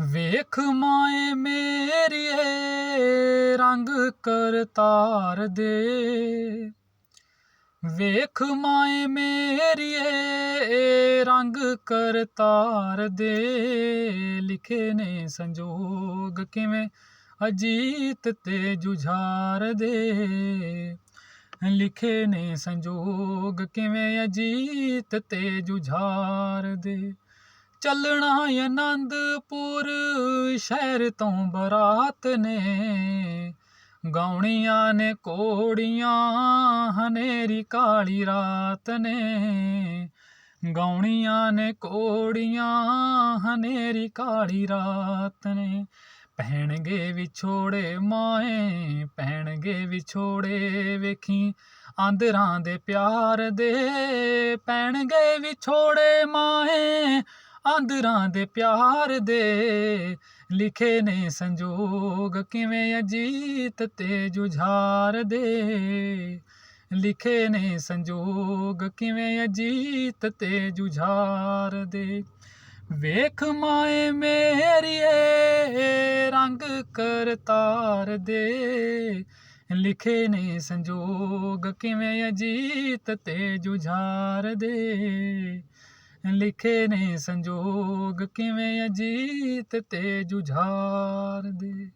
ਵੇਖ ਮਾਏ ਮੇਰੀਏ, ਰੰਗ ਕਰਤਾਰ ਦੇ। ਵੇਖ ਮਾਏ ਮੇਰੀਏ, ਰੰਗ ਕਰਤਾਰ ਦੇ। ਲਿਖੇ ਨੇ ਸੰਜੋਗ ਕਿਵੇਂ ਅਜੀਤ ਤੇ ਜੁਝਾਰ ਦੇ। ਲਿਖੇ ਨੇ ਸੰਜੋਗ ਕਿਵੇਂ ਅਜੀਤ ਤੇ ਜੁਝਾਰ ਦੇ। ਚੱਲਣਾ ਆਨੰਦਪੁਰ ਸ਼ਹਿਰ ਤੋਂ ਬਰਾਤ ਨੇ। ਗਾਉਣੀਆਂ ਨੇ ਕੋੜੀਆਂ ਹਨੇਰੀ ਕਾਲੀ ਰਾਤ ਨੇ। ਗਾਉਣੀਆਂ ਨੇ ਕੋੜੀਆਂ ਹਨੇਰੀ ਕਾਲੀ ਰਾਤ ਨੇ। ਪਹਿਣਗੇ ਵਿਛੋੜੇ ਮਾਏ ਪਹਿਣਗੇ ਵਿਛੋੜੇ ਵੇਖੀ। ਆਂਦਰਾਂ ਦੇ ਪਿਆਰ ਦੇ ਪੈਣਗੇ ਵਿਛੋੜੇ ਮਾਏ। ਆਂਦਰਾਂ ਦੇ ਪਿਆਰ ਦੇ ਲਿਖੇ ਨੇ ਸੰਜੋਗ, ਕਿਵੇਂ ਅਜੀਤ ਤੇ ਜੁਝਾਰ ਦੇ? ਲਿਖੇ ਨੇ ਸੰਜੋਗ, ਕਿਵੇਂ ਅਜੀਤ ਤੇ ਜੁਝਾਰ ਦੇ? ਵੇਖ ਮਾਏ ਮੇਰੀਏ, ਰੰਗ ਕਰਤਾਰ ਦੇ। ਲਿਖੇ ਨੇ ਸੰਜੋਗ, ਕਿਵੇਂ ਅਜੀਤ ਤੇ ਜੁਝਾਰ ਦੇ? ਲਿਖੇ ਨੇ ਸੰਜੋਗ ਕਿਵੇਂ ਅਜੀਤ ਤੇ ਜੁਝਾਰ ਦੇ?